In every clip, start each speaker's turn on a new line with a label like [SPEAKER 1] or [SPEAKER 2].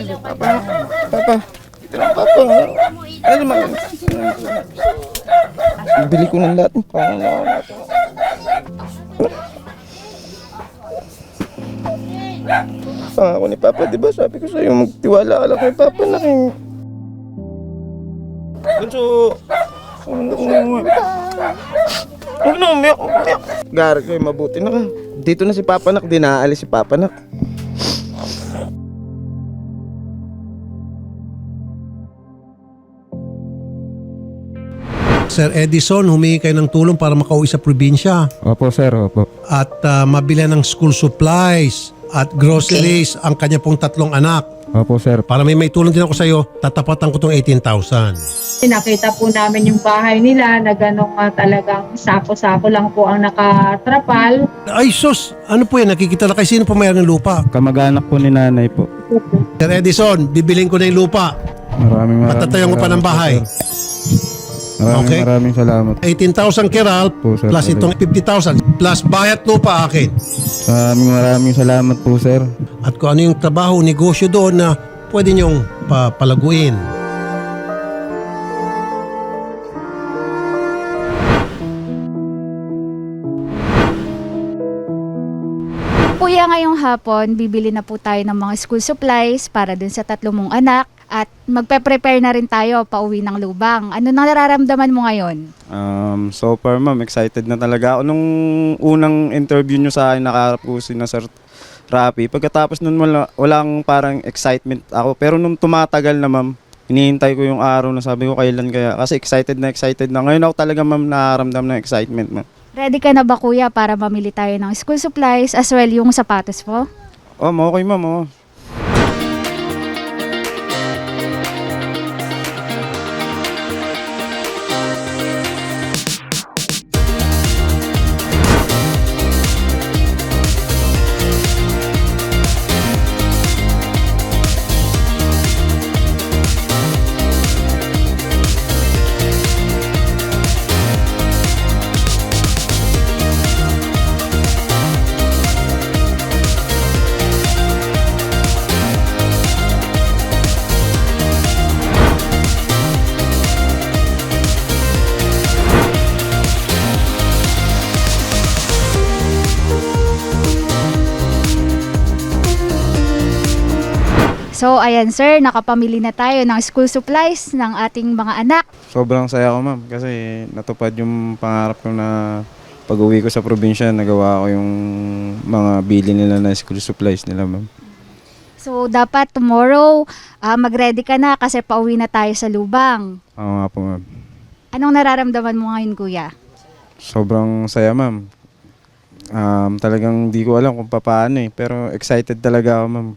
[SPEAKER 1] Papa, papa. Ito na, papa. Ano naman? Bili ko ng lahat ng pangangailangan natin. Pangako ni Papa, di ba? Sabi ko sa'yo, magtiwala ka lang kay Papa na rin. Bunso! Ano umiyak? Ano umiyak? Umiyak. Gary kayo, mabuti na ka. Dito na si Papa Nak, di naaalis si Papa Nak.
[SPEAKER 2] Sir Edison, humingi kayo ng tulong para makauwi sa probinsya
[SPEAKER 3] Opo, sir. Opo.
[SPEAKER 2] at uh, mabili ng school supplies at groceries ang kanya pong tatlong anak.
[SPEAKER 3] Opo, sir.
[SPEAKER 2] Para may may tulong din ako sa iyo, tatapatan ko tong 18,000.
[SPEAKER 4] Nakita po namin yung bahay nila na gano'ng ah, talagang sako-sako lang po ang nakatrapal.
[SPEAKER 2] Ay sus, ano po yan? Nakikita na kay sino pa may ng lupa?
[SPEAKER 3] Kamag-anak po ni nanay po.
[SPEAKER 2] Sir Edison, bibiling ko na yung lupa.
[SPEAKER 3] Maraming maraming
[SPEAKER 2] Patatayan ko pa ng
[SPEAKER 3] salamat po,
[SPEAKER 2] bahay.
[SPEAKER 3] sir. Maraming
[SPEAKER 2] Okay.
[SPEAKER 3] maraming salamat
[SPEAKER 2] 18,000 kiral
[SPEAKER 3] po, sir.
[SPEAKER 2] plus itong 50,000 plus bayat lupa akin.
[SPEAKER 3] Maraming maraming salamat po, sir.
[SPEAKER 2] At kung ano yung trabaho, negosyo doon na pwede niyong pa-
[SPEAKER 5] ngayong hapon, bibili na po tayo ng mga school supplies para dun sa tatlo mong anak at magpe-prepare na rin tayo pauwi ng lubang. Ano nang nararamdaman mo ngayon?
[SPEAKER 6] Um, so far ma'am, excited na talaga ako. Nung unang interview nyo sa akin, nakaharap ko si na Sir Rapi. Pagkatapos nun wala, walang parang excitement ako. Pero nung tumatagal na ma'am, hinihintay ko yung araw na sabi ko kailan kaya. Kasi excited na excited na. Ngayon ako talaga ma'am nakaramdam ng excitement ma'am.
[SPEAKER 5] Ready ka na ba kuya para mamili tayo ng school supplies as well yung sapatos mo?
[SPEAKER 6] Oh, okay ma'am. Oh.
[SPEAKER 5] So ayan sir, nakapamili na tayo ng school supplies ng ating mga anak.
[SPEAKER 6] Sobrang saya ko ma'am kasi natupad yung pangarap ko na pag uwi ko sa probinsya, nagawa ko yung mga bili nila na school supplies nila ma'am.
[SPEAKER 5] So dapat tomorrow ah, mag-ready ka na kasi pauwi na tayo sa lubang.
[SPEAKER 6] Oo nga po ma'am.
[SPEAKER 5] Anong nararamdaman mo ngayon kuya?
[SPEAKER 6] Sobrang saya, ma'am. Um, talagang di ko alam kung paano eh. Pero excited talaga ako, ma'am.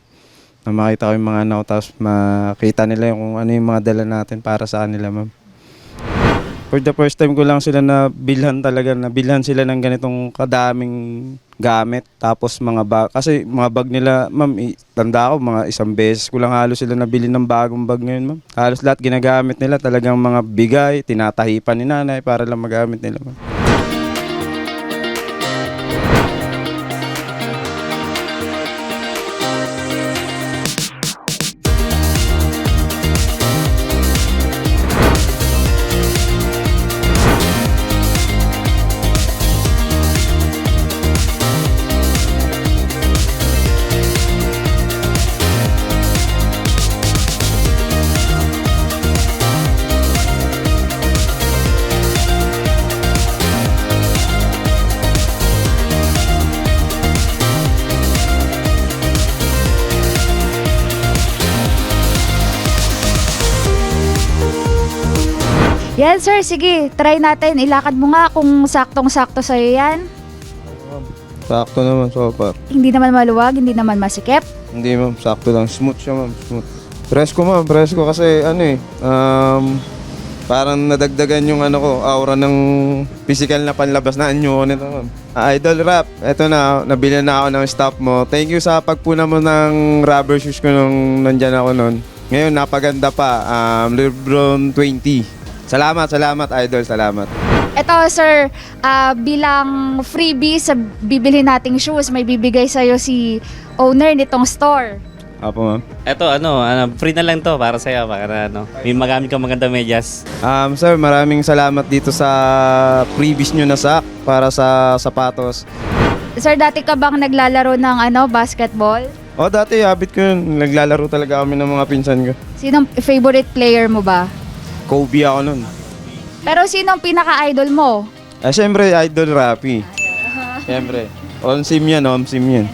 [SPEAKER 6] Na makita ko yung mga anak tapos makita nila yung kung ano yung mga dala natin para sa kanila, ma'am. For the first time ko lang sila na bilhan talaga, na bilhan sila ng ganitong kadaming gamit. Tapos mga bag, kasi mga bag nila, ma'am, tanda ko, mga isang beses ko lang halos sila nabili ng bagong bag ngayon, ma'am. Halos lahat ginagamit nila, talagang mga bigay, tinatahipan ni nanay para lang magamit nila, ma'am.
[SPEAKER 5] Yan sir, sige, try natin. Ilakad mo nga kung saktong-sakto sa'yo yan.
[SPEAKER 1] Sakto naman, so far.
[SPEAKER 5] Hindi naman maluwag, hindi naman masikip.
[SPEAKER 1] Hindi ma'am, sakto lang. Smooth siya ma'am, smooth. Presko ma'am, presko kasi ano eh, um, parang nadagdagan yung ano ko, aura ng physical na panlabas na anyo ko nito ma'am. Ah, Idol Rap, eto na, nabili na ako ng stop mo. Thank you sa pagpuna mo ng rubber shoes ko nung nandyan ako noon. Ngayon, napaganda pa, um, Lebron 20. Salamat, salamat Idol, salamat.
[SPEAKER 5] Ito sir, ah, bilang freebie sa bibili nating shoes, may bibigay sa'yo si owner nitong store.
[SPEAKER 6] Apo, ma'am.
[SPEAKER 7] Eto ano, ano, free na lang to para sa'yo. Para ano, may magamit kang maganda medyas.
[SPEAKER 6] Um, sir, maraming salamat dito sa previous nyo na sak para sa sapatos.
[SPEAKER 5] Sir, dati ka bang naglalaro ng ano, basketball?
[SPEAKER 6] O, dati habit ko yun. Naglalaro talaga kami ng mga pinsan ko.
[SPEAKER 5] Sinong favorite player mo ba?
[SPEAKER 6] Kobe ako nun.
[SPEAKER 5] Pero sinong pinaka-idol mo?
[SPEAKER 6] Ah, syempre, idol Rapi. Syempre. On sim yan, on sim yan.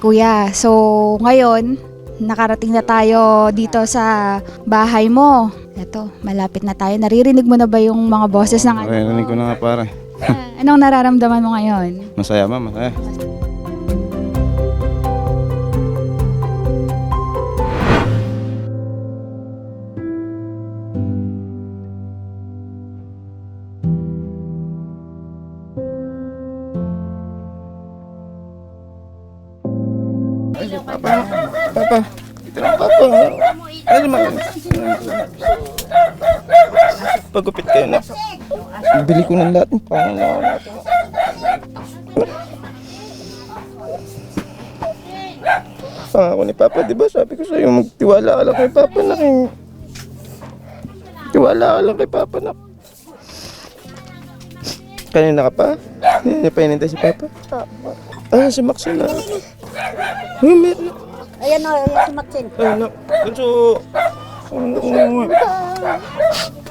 [SPEAKER 5] Kuya, so ngayon, nakarating na tayo dito sa bahay mo. Eto, malapit na tayo. Naririnig mo na ba yung mga boses ng ano?
[SPEAKER 6] Narinig ko na nga pare.
[SPEAKER 5] Anong nararamdaman mo ngayon?
[SPEAKER 6] Masaya, ma'am. Masaya. Papa, Papa, ito na Papa. Ano naman? Pagupit kayo na. Bili ko ng lahat ng pangalawa natin. Pangako ni Papa, di ba? Sabi ko sa'yo, magtiwala ka lang kay Papa na kay... Tiwala ka lang kay Papa na. Kanina ka pa? Hindi pa inintay si Papa? Ah, si Maxine na. Uy, meron.
[SPEAKER 8] Ayan o, ayan si Maxine.
[SPEAKER 6] Ay, na. Umuwi?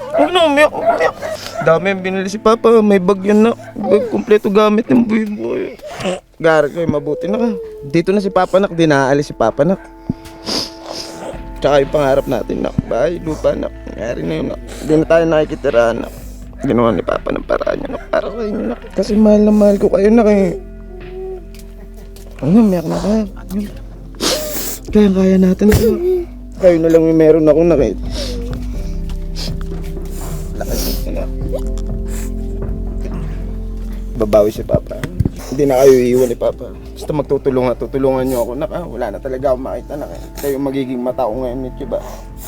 [SPEAKER 6] Huwag na umiyak, umiyak. Dami ang binili si Papa. May bag yan na. Bag kompleto gamit ng buhay buhay. Gari kayo, mabuti na ka. Dito na si Papa nak. Di naaalis si Papa nak. Tsaka yung pangarap natin nak. Bahay, lupa nak. Nangyari na yun nak. Hindi na tayo nakikitirahan nak. Ginawa ni Papa ng paraan niya nak. Para sa inyo nak. Kasi mahal na mahal ko kayo nak eh. Ano, umiyak na ka. Kaya-kaya natin ito. Kayo na lang yung meron ako nakita. Lakas ko na. Babawi si Papa. Hindi na kayo iiwan ni Papa. Basta magtutulungan, tutulungan niyo ako. Naka, wala na talaga akong makita na kayo. Kayo magiging mata ko ngayon nito ba?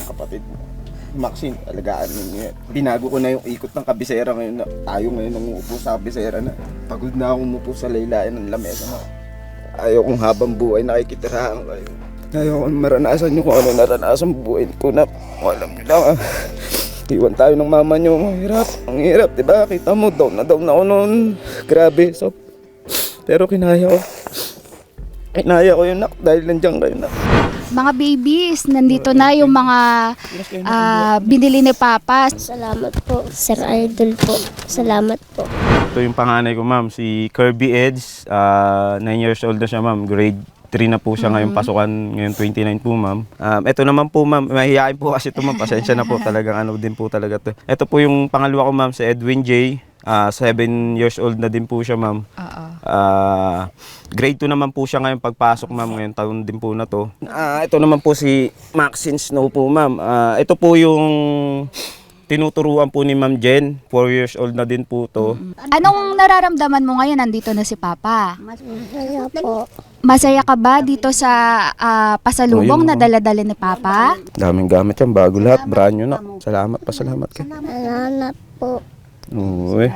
[SPEAKER 6] Kapatid mo. Maxine, alagaan ninyo yan. Binago ko na yung ikot ng kabisera ngayon na tayo ngayon ang uupo sa kabisera na. Pagod na akong umupo sa laylayan ng lamesa na. Ayaw kong habang buhay nakikitirahan kayo. Ayaw kong maranasan nyo kung ano naranasan buhay ko na. Kung alam nyo lang ah. Iwan tayo ng mama nyo. Ang hirap. Ang hirap, di ba? Kita mo, down na down ako noon. Grabe. So, pero kinaya ko. Kinaya ko yun, nak. Dahil nandiyan kayo, nak.
[SPEAKER 5] Mga babies, nandito na yung mga ah, binili ni Papa.
[SPEAKER 8] Salamat po, Sir Idol po. Salamat po.
[SPEAKER 9] Ito yung panganay ko, ma'am, si Kirby Edge. 9 years old na siya, ma'am. Grade 3 na po siya ngayong pasukan. Ngayon 29 po, ma'am. Um, ito naman po, ma'am. Mahihain po kasi ito, ma'am. Pasensya na po. Talagang ano din po talaga to. Ito po yung pangalawa ko, ma'am, si Edwin J. 7 years old na din po siya, ma'am.
[SPEAKER 5] Oo.
[SPEAKER 9] Ah, grade 2 naman po siya ngayon pagpasok, ma'am. Ngayon taon din po na to. Ah, ito naman po si Maxine Snow po, ma'am. Ah, ito po yung tinuturuan po ni Ma'am Jen. 4 years old na din po to.
[SPEAKER 5] Anong nararamdaman mo ngayon? Nandito na si Papa.
[SPEAKER 8] Masaya po.
[SPEAKER 5] Masaya ka ba dito sa ah, pasalubong
[SPEAKER 1] Oh,
[SPEAKER 5] na
[SPEAKER 1] oh.
[SPEAKER 5] dala-dala ni Papa?
[SPEAKER 1] Daming gamit yan, bago lahat, brand new na. Salamat pa, salamat ka.
[SPEAKER 8] Salamat po.
[SPEAKER 1] Uy.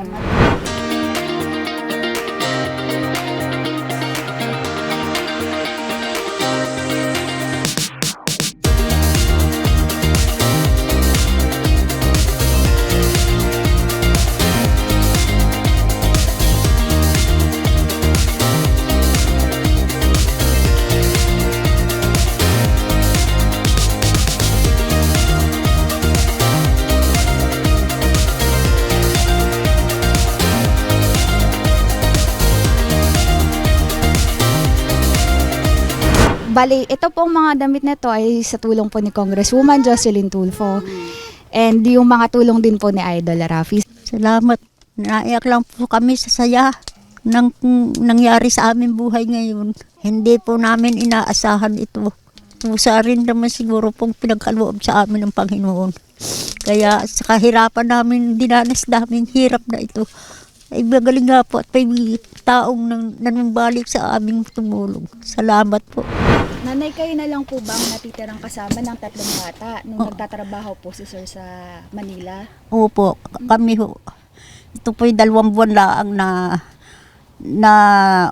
[SPEAKER 5] Bali, ito pong mga damit na to ay sa tulong po ni Congresswoman Jocelyn Tulfo. And yung mga tulong din po ni Idol Rafi.
[SPEAKER 9] Salamat. Naiyak lang po kami sa saya ng nangyari sa aming buhay ngayon. Hindi po namin inaasahan ito. Pusa rin naman siguro pong pinagkaloob sa amin ng Panginoon. Kaya sa kahirapan namin, dinanas namin hirap na ito. Ay magaling nga po at may taong nang, nanumbalik sa aming tumulong. Salamat po.
[SPEAKER 5] Nanay, kayo na lang po ba ang natitirang kasama ng tatlong bata nung nagtatrabaho po si Sir sa Manila?
[SPEAKER 9] Opo, kami ho. Ito po yung dalawang buwan lang na na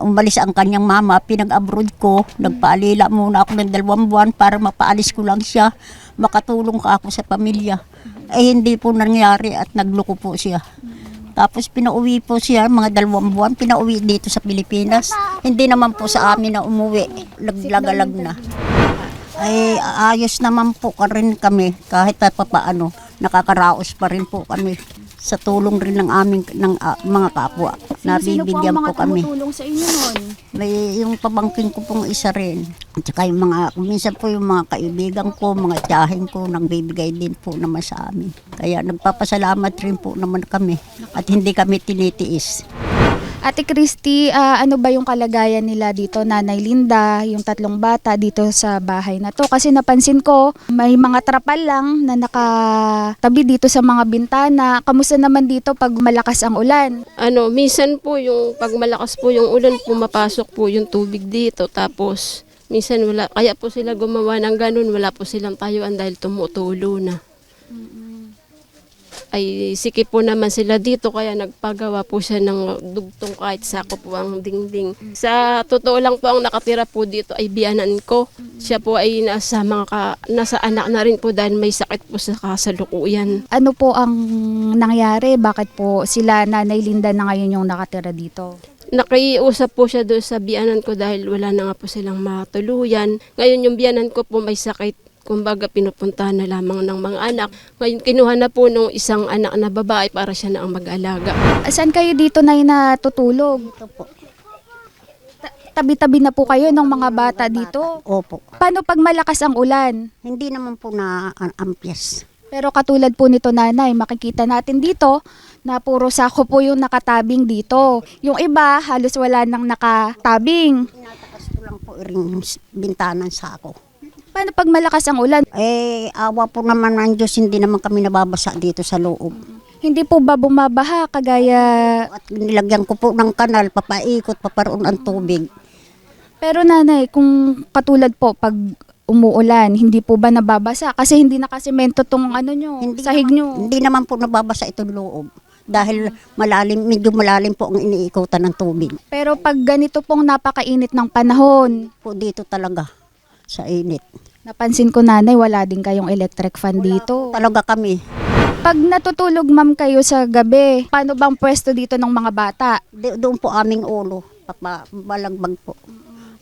[SPEAKER 9] umalis ang kanyang mama, pinag-abroad ko, nagpaalila muna ako ng dalawang buwan para mapaalis ko lang siya, makatulong ka ako sa pamilya. Eh hindi po nangyari at nagloko po siya. Tapos pinauwi po siya, mga dalawang buwan, pinauwi dito sa Pilipinas. Hindi naman po sa amin na umuwi, laglagalag na. Ay, ayos naman po ka rin kami kahit pa paano. Nakakaraos pa rin po kami sa tulong rin ng aming ng ah, mga kapwa. Nabibigyan po, kami.
[SPEAKER 5] tumutulong sa inyo nun?
[SPEAKER 9] May yung pabangkin ko pong isa rin. At saka yung mga, minsan po yung mga kaibigan ko, mga tiyahin ko, nang bibigay din po naman sa amin. Kaya nagpapasalamat rin po naman kami. At hindi kami tinitiis.
[SPEAKER 5] Ate Christy, ah, ano ba yung kalagayan nila dito, Nanay Linda, yung tatlong bata dito sa bahay na to? Kasi napansin ko, may mga trapal lang na nakatabi dito sa mga bintana. Kamusta naman dito pag malakas ang ulan?
[SPEAKER 10] ano, minsan po yung pag malakas po yung ulan, pumapasok po yung tubig dito. Tapos, minsan wala, kaya po sila gumawa ng ganun, wala po silang tayuan dahil tumutulo na. Ay, sikip po naman sila dito, kaya nagpagawa po siya ng dugtong kahit sako po ang dingding. Sa totoo lang po, ang nakatira po dito ay biyanan ko. Siya po ay nasa, mga ka, nasa anak na rin po dahil may sakit po sa kasalukuyan.
[SPEAKER 5] Ano po ang nangyari? Bakit po sila, Nanay Linda, na ngayon yung nakatira dito?
[SPEAKER 10] Nakiusap po siya doon sa biyanan ko dahil wala na nga po silang matuluyan. Ngayon yung biyanan ko po may sakit. Kumbaga pinupuntahan na lamang ng mga anak. Ngayon kinuha na po nung isang anak na babae para siya na ang mag-alaga.
[SPEAKER 5] Saan kayo dito na natutulog?
[SPEAKER 9] Ito po.
[SPEAKER 5] Ta- Tabi-tabi na po kayo ng mga bata dito.
[SPEAKER 9] Opo.
[SPEAKER 5] Paano pag malakas ang ulan?
[SPEAKER 9] Hindi naman po na an- ampias.
[SPEAKER 5] Pero katulad po nito nanay, makikita natin dito na puro sako po yung nakatabing dito. Yung iba, halos wala nang nakatabing.
[SPEAKER 9] Tinatakas ko lang po rin bintanan sa ako.
[SPEAKER 5] Paano pag malakas ang ulan?
[SPEAKER 9] Eh, awa po naman ng Diyos, hindi naman kami nababasa dito sa loob.
[SPEAKER 5] Hindi po ba bumabaha kagaya...
[SPEAKER 9] At nilagyan ko po ng kanal, papaikot, paparoon ang tubig.
[SPEAKER 5] Pero nanay, kung katulad po pag umuulan, hindi po ba nababasa? Kasi hindi nakasemento tong ano nyo, sahig
[SPEAKER 9] naman,
[SPEAKER 5] nyo.
[SPEAKER 9] Hindi naman po nababasa itong loob. Dahil malalim, medyo malalim po ang iniikutan ng tubig.
[SPEAKER 5] Pero pag ganito pong napakainit ng panahon,
[SPEAKER 9] Po dito talaga, sa init.
[SPEAKER 5] napansin ko nanay, wala din kayong electric fan dito.
[SPEAKER 9] Talaga kami.
[SPEAKER 5] Pag natutulog ma'am kayo sa gabi, paano bang pwesto dito ng mga bata?
[SPEAKER 9] Di- doon po aming ulo, balagbag po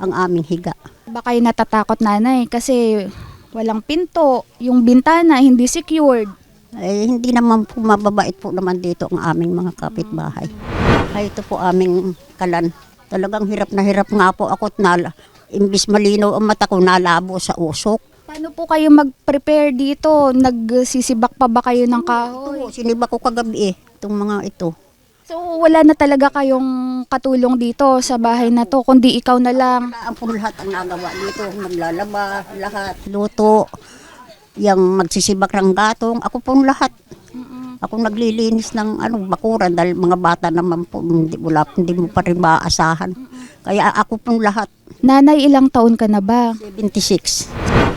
[SPEAKER 9] ang aming higa.
[SPEAKER 5] Baka kayo natatakot nanay kasi walang pinto, yung bintana hindi secured.
[SPEAKER 9] Eh, hindi naman po mababait po naman dito ang aming mga kapitbahay. Ay, ito po aming kalan. Talagang hirap na hirap nga po ako at. Imbis malinaw ang mata ko, nalabo sa usok.
[SPEAKER 5] Paano po kayo mag-prepare dito? Nagsisibak pa ba kayo ng kahoy?
[SPEAKER 9] Oo, siniba ko kagabi eh, itong mga ito.
[SPEAKER 5] So wala na talaga kayong katulong dito sa bahay na to, kundi ikaw na lang.
[SPEAKER 9] Ang po lahat ang nagawa dito, naglalaba, lahat. Luto, yung magsisibak ng gatong, ako po lahat. Ako naglilinis ng ano, bakuran dahil mga bata naman po, hindi, wala, hindi mo pa rin maaasahan. Kaya ako pong lahat.
[SPEAKER 5] Nanay, ilang taon ka na ba?
[SPEAKER 9] 76.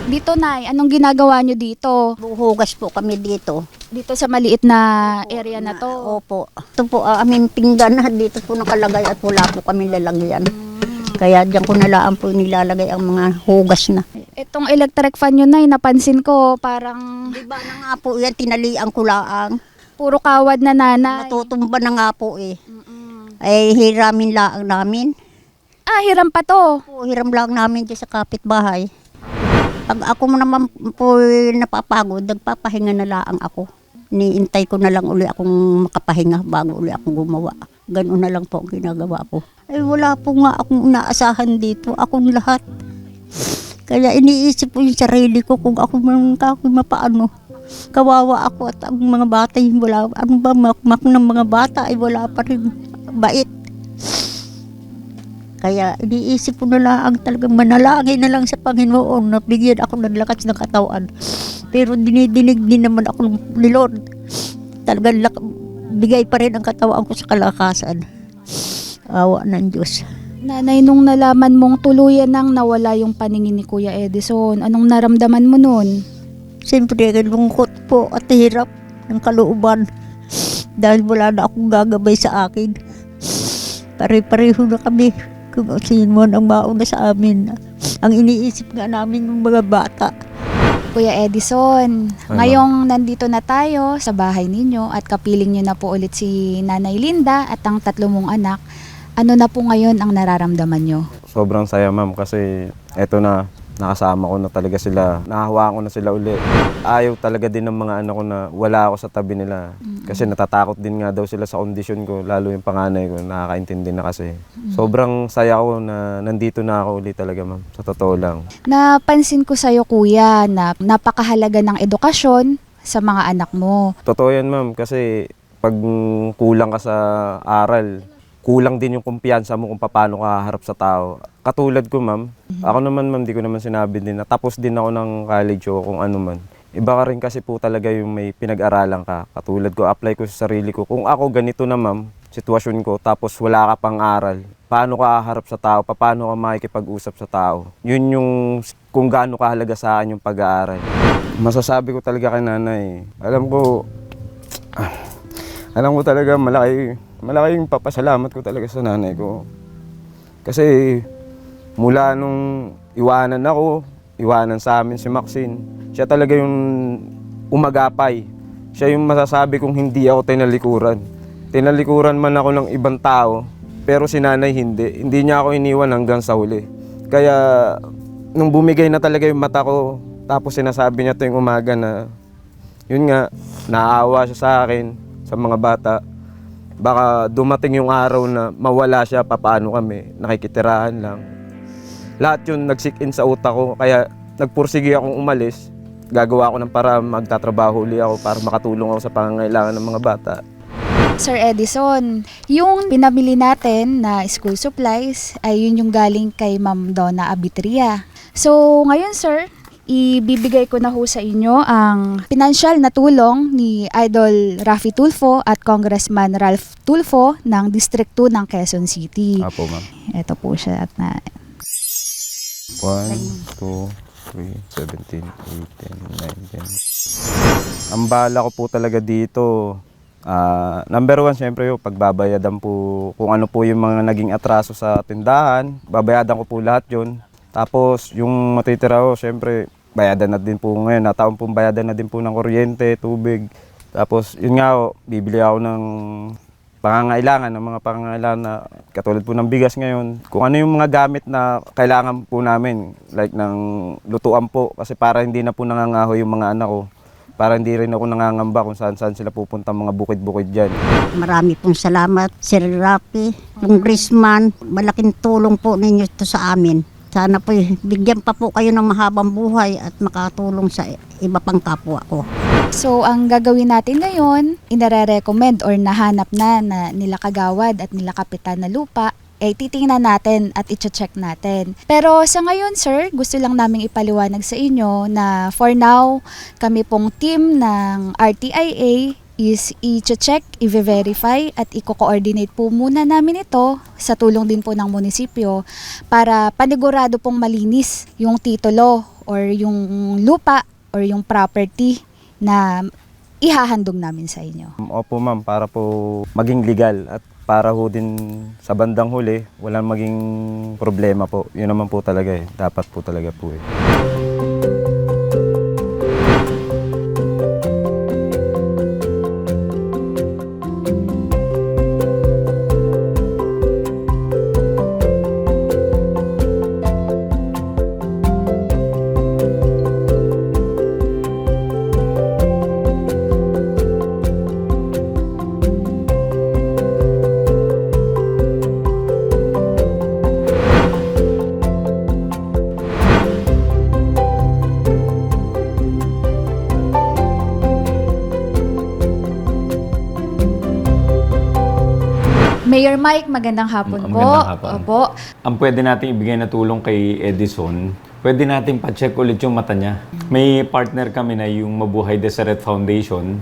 [SPEAKER 5] Dito, Nay, anong ginagawa nyo dito?
[SPEAKER 9] Buhugas po kami dito.
[SPEAKER 5] Dito sa maliit na area na to?
[SPEAKER 9] Opo. Ito po ang aming pinggan na dito po nakalagay at wala po kami lalagyan. Kaya diyan ko nalaan po nilalagay ang mga hugas na.
[SPEAKER 5] Itong electric fan nyo, Nay, napansin ko parang
[SPEAKER 9] Di ba na nga po yan, tinalian ko laang.
[SPEAKER 5] puro kawad na nanay.
[SPEAKER 9] Natutumba na nga po eh. Ay hiramin laang namin.
[SPEAKER 5] Ah, hiram pa to.
[SPEAKER 9] Po, hiram lang namin dyan sa kapitbahay. Pag ako naman po napapagod, nagpapahinga na laang ako. Niintay ko na lang uli akong makapahinga bago uli akong gumawa. Ganun na lang po ang ginagawa ko. Ay wala po nga akong inaasahan dito. Akong lahat. Kaya iniisip ko yung sarili ko kung ako man ako mapaano. Kawawa ako at ang mga bata ay wala. Ano ba makmak ng mga bata ay wala pa rin bait. Kaya iniisip ko na lang talagang manalangin na lang sa Panginoon na bigyan ako ng lakas ng katawan. Pero dinidinig din naman ako ni Lord. Talagang lak- bigay pa rin ang katawan ko sa kalakasan. Awa ng Diyos.
[SPEAKER 5] Nanay, nung nalaman mong tuluyan nang nawala yung paningin ni Kuya Edison, anong naramdaman mo nun?
[SPEAKER 9] Siyempre, lungkot po at hirap ng kalooban. Dahil wala na akong gagabay sa akin. Pare-pareho na kami man ang mauna sa amin. Ang iniisip nga namin ng mga bata.
[SPEAKER 5] Kuya Edison,
[SPEAKER 1] Ay,
[SPEAKER 5] ngayong nandito na tayo sa bahay ninyo at kapiling nyo na po ulit si Nanay Linda at ang tatlo mong anak, ano na po ngayon ang nararamdaman nyo?
[SPEAKER 6] Sobrang saya ma'am kasi eto na, nakasama ko na talaga sila. Nahahawaan ko na sila uli. Ayaw talaga din ng mga anak ko na wala ako sa tabi nila. Kasi natatakot din nga daw sila sa kondisyon ko, lalo yung panganay ko, nakakaintindi na kasi. Sobrang saya ko na nandito na ako uli talaga ma'am, sa totoo lang.
[SPEAKER 5] Napansin ko sa'yo kuya na napakahalaga ng edukasyon sa mga anak mo.
[SPEAKER 6] Totoo yan ma'am kasi pag kulang ka sa aral, kulang din yung kumpiyansa mo kung paano ka harap sa tao. Katulad ko ma'am, ako naman ma'am, di ko naman sinabi din na tapos din ako ng college o kung ano man. Iba ka rin kasi po talaga yung may pinag-aralan ka. Katulad ko, apply ko sa sarili ko. Kung ako ganito na ma'am, sitwasyon ko, tapos wala ka pang aral, paano ka harap sa tao, paano ka makikipag-usap sa tao. Yun yung kung gaano kahalaga sa akin yung pag-aaral. Masasabi ko talaga kay nanay, alam ko, alam ko talaga malaki, malaki yung papasalamat ko talaga sa nanay ko. Kasi mula nung iwanan ako, iwanan sa amin si Maxine, siya talaga yung umagapay. Siya yung masasabi kong hindi ako tinalikuran. Tinalikuran man ako ng ibang tao, pero si nanay hindi. Hindi niya ako iniwan hanggang sa huli. Kaya nung bumigay na talaga yung mata ko, tapos sinasabi niya tuwing umaga na, yun nga, naawa siya sa akin, sa mga bata. Baka dumating yung araw na mawala siya, papaano kami, nakikitirahan lang. Lahat yun nag in sa utak ko, kaya nagpursige akong umalis. Gagawa ako ng para magtatrabaho uli ako para makatulong ako sa pangangailangan ng mga bata.
[SPEAKER 5] Sir Edison, yung pinamili natin na school supplies ay yun yung galing kay Ma'am Donna Abitria. So, ngayon sir, ibibigay ko na ho sa inyo ang financial na tulong ni Idol Rafi Tulfo at Congressman Ralph Tulfo ng District 2 ng Quezon City.
[SPEAKER 6] Apo, ma'am.
[SPEAKER 5] Ito po siya at na
[SPEAKER 6] 1, 2, 3, 17, 18, 19. Ang bala ko po talaga dito, ah, number one, syempre yung pagbabayadan po kung ano po yung mga naging atraso sa tindahan. Babayadan ko po lahat yun. Tapos yung matitira ko, syempre, bayadan na din po ngayon. Nataon pong bayadan na din po ng kuryente, tubig. Tapos yun nga, oh, bibili ako ng pangangailangan, ng mga pangangailangan na katulad po ng bigas ngayon. Kung ano yung mga gamit na kailangan po namin, like ng lutuan po, kasi para hindi na po nangangaho yung mga anak ko. Para hindi rin ako nangangamba kung saan saan sila pupunta mga bukid-bukid dyan.
[SPEAKER 9] Marami pong salamat, Sir Rapi, Congressman. Malaking tulong po ninyo ito sa amin. Sana po eh, bigyan pa po kayo ng mahabang buhay at makatulong sa iba pang kapwa ko.
[SPEAKER 5] So, ang gagawin natin ngayon, inare-recommend or nahanap na na nila kagawad at nila kapitan na lupa, eh titingnan natin at i-check natin. Pero sa ngayon, sir, gusto lang naming ipaliwanag sa inyo na for now, kami pong team ng RTIA is i-check, i-verify at i-coordinate po muna namin ito sa tulong din po ng munisipyo para panigurado pong malinis yung titulo or yung lupa or yung property na ihahandog namin sa inyo.
[SPEAKER 6] Opo ma'am, para po maging legal at para ho din sa bandang huli, walang maging problema po. Yun naman po talaga eh. Dapat po talaga po eh.
[SPEAKER 5] Mayor Mike, magandang hapon
[SPEAKER 11] Mm,
[SPEAKER 5] po.
[SPEAKER 11] magandang hapon.
[SPEAKER 5] Opo.
[SPEAKER 11] Ang pwede natin ibigay na tulong kay Edison, pwede natin pa-check ulit yung mata niya. May partner kami na yung Mabuhay Deseret Foundation.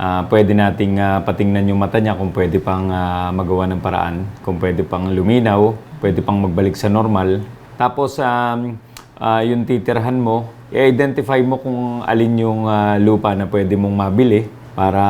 [SPEAKER 11] Ah, pwede nating ah, patingnan yung mata niya kung pwede pang ah, magawa ng paraan, kung pwede pang luminaw, pwede pang magbalik sa normal. Tapos um, ah, yung titirhan mo, i-identify mo kung alin yung ah, lupa na pwede mong mabili para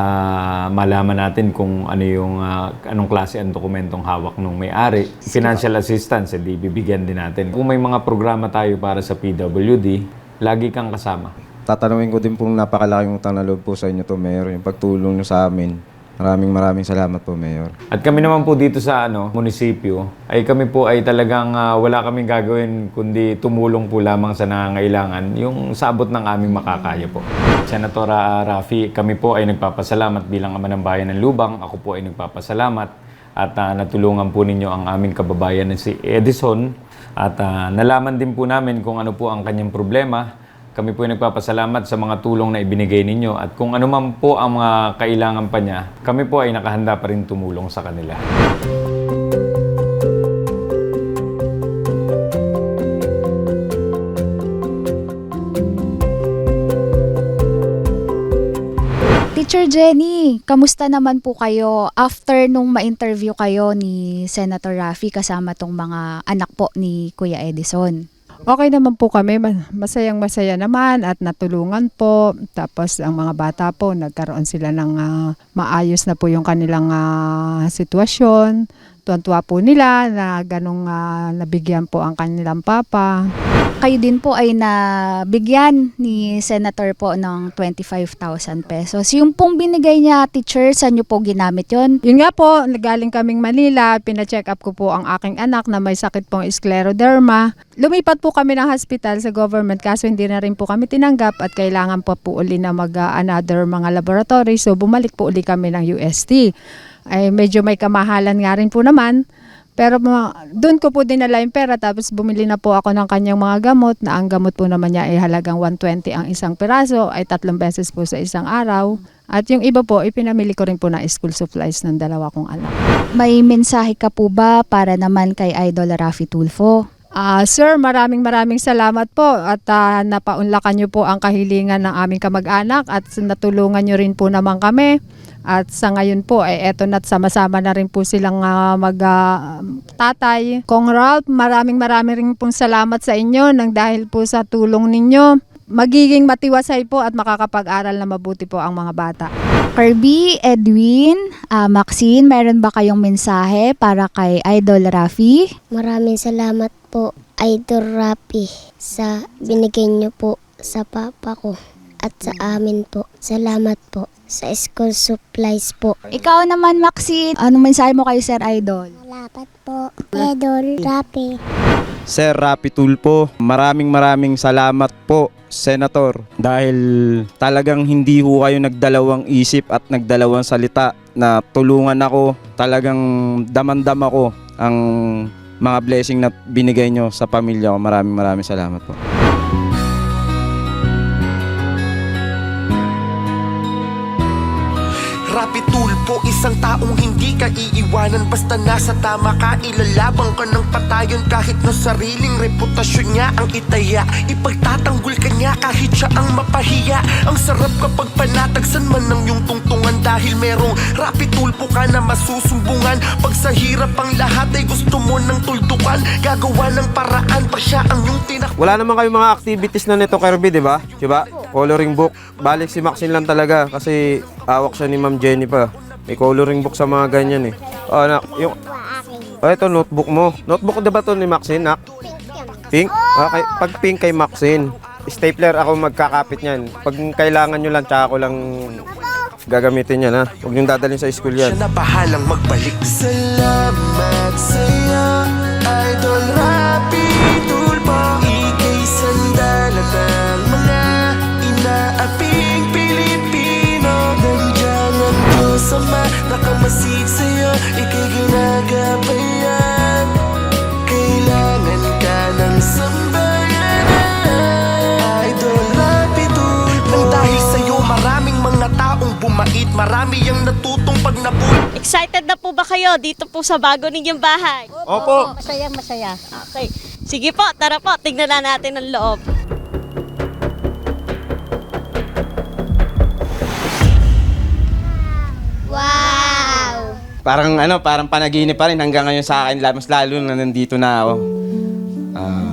[SPEAKER 11] malaman natin kung ano yung ah, anong klase ang dokumentong hawak ng may-ari. Financial assistance, hindi bibigyan din natin. Kung may mga programa tayo para sa PWD, lagi kang kasama.
[SPEAKER 6] Tatanungin ko din pong napakalaking utang na loob po sa inyo to, Mayor. Yung pagtulong nyo sa amin. Maraming maraming salamat po, Mayor.
[SPEAKER 11] At kami naman po dito sa ano, munisipyo, ay kami po ay talagang ah, wala kaming gagawin kundi tumulong po lamang sa nangangailangan yung sabot ng aming makakaya po. Senatora Rafi, kami po ay nagpapasalamat bilang ama ng bayan ng Lubang. Ako po ay nagpapasalamat at ah, natulungan po ninyo ang aming kababayan na si Edison at ah, nalaman din po namin kung ano po ang kanyang problema. Kami po ay nagpapasalamat sa mga tulong na ibinigay ninyo at kung ano man po ang mga kailangan pa niya, kami po ay nakahanda pa rin tumulong sa kanila.
[SPEAKER 5] Teacher Jenny, kamusta naman po kayo after nung ma-interview kayo ni Senator Raffy kasama tong mga anak po ni Kuya Edison?
[SPEAKER 12] Okay naman po kami, Ma- masayang masaya naman at natulungan po. Tapos ang mga bata po, nagkaroon sila ng ah, maayos na po yung kanilang ah, sitwasyon. Tuwan-tuwa po nila na ganong ah, nabigyan po ang kanilang papa.
[SPEAKER 5] Kayo din po ay nabigyan ni Senator po ng 25,000 pesos. Yung pong binigay niya, teacher, saan niyo po ginamit yon?
[SPEAKER 12] Yun nga po, galing kaming Manila, pina-check up ko po ang aking anak na may sakit pong scleroderma. Lumipat po kami ng hospital sa government kaso hindi na rin po kami tinanggap at kailangan po po uli na mag ah, mga laboratory. So bumalik po uli kami ng UST. Ay medyo may kamahalan nga rin po naman. Pero doon ko po dinala yung pera tapos bumili na po ako ng kanyang mga gamot na ang gamot po naman niya ay halagang 120 ang isang piraso ay tatlong beses po sa isang araw. At yung iba po, ipinamili ko rin po na school supplies ng dalawa kong anak.
[SPEAKER 5] May mensahe ka po ba para naman kay Idol Raffy Tulfo?
[SPEAKER 12] Ah, sir, maraming maraming salamat po at ah, napaunlakan niyo po ang kahilingan ng aming kamag-anak at natulungan niyo rin po naman kami. At sa ngayon po, eh, eto na't sama-sama na rin po silang ah, mag-tatay. Kong Ralph, maraming maraming rin pong salamat sa inyo nang dahil po sa tulong ninyo. Magiging matiwasay po at makakapag-aral na mabuti po ang mga bata.
[SPEAKER 5] Kirby, Edwin, ah, Maxine, meron ba kayong mensahe para kay Idol Raffy?
[SPEAKER 8] Maraming salamat po, Idol Rapi, sa binigay niyo po sa papa ko at sa amin po. Salamat po sa school supplies po.
[SPEAKER 5] Ikaw naman, Maxine, anong mensahe mo kay Sir Idol?
[SPEAKER 8] Salamat po, Idol Rapi.
[SPEAKER 6] Sir Rapi Tulpo, maraming maraming salamat po, Senator. Dahil talagang hindi ho kayo nagdalawang isip at nagdalawang salita na tulungan ako. Talagang damandam ako ang mga blessing na binigay nyo sa pamilya ko. Maraming maraming salamat po.
[SPEAKER 13] Isang taong hindi ka iiwanan Basta nasa tama ka Ilalabang ka ng patayon Kahit na sariling reputasyon niya ang itaya Ipagtatanggol ka niya kahit siya ang mapahiya Ang sarap kapag panatagsan man ng iyong tungtungan Dahil merong rapi tulpo ka na masusumbungan Pag sa hirap ang lahat ay gusto mo ng tuldukan Gagawa ng paraan pag siya ang iyong tinak
[SPEAKER 6] Wala naman kayong mga activities na nito, Kirby, di ba? Di ba? Coloring book. Balik si Maxine lang talaga kasi awak siya ni Ma'am Jenny pa. May coloring book sa mga ganyan eh. Oh, anak, yung... Oh, ito, notebook mo. Notebook di ba to ni Maxine, nak? Pink? Okay, pag pink kay Maxine. Stapler ako magkakapit niyan. Pag kailangan nyo lang, tsaka ko lang gagamitin yan, ha? Huwag nyo dadalhin sa school yan.
[SPEAKER 13] Siya na bahalang magbalik Salamat sa'yo Nakamasid sa'yo Ika'y ginagabayan Kailangan ka ng sambayanan Idol Rapi Tulpo Nang dahil sa'yo maraming mga taong bumait Marami ang natutong pag napul
[SPEAKER 14] Excited na po ba kayo dito po sa bago ninyong bahay?
[SPEAKER 6] Opo.
[SPEAKER 9] Masaya, masaya.
[SPEAKER 14] Okay. Sige po, tara po, tingnan na natin ang loob.
[SPEAKER 8] Wow!
[SPEAKER 15] Parang ano, parang panaginip pa rin hanggang ngayon sa akin, mas lalo na nandito na ako. Ah,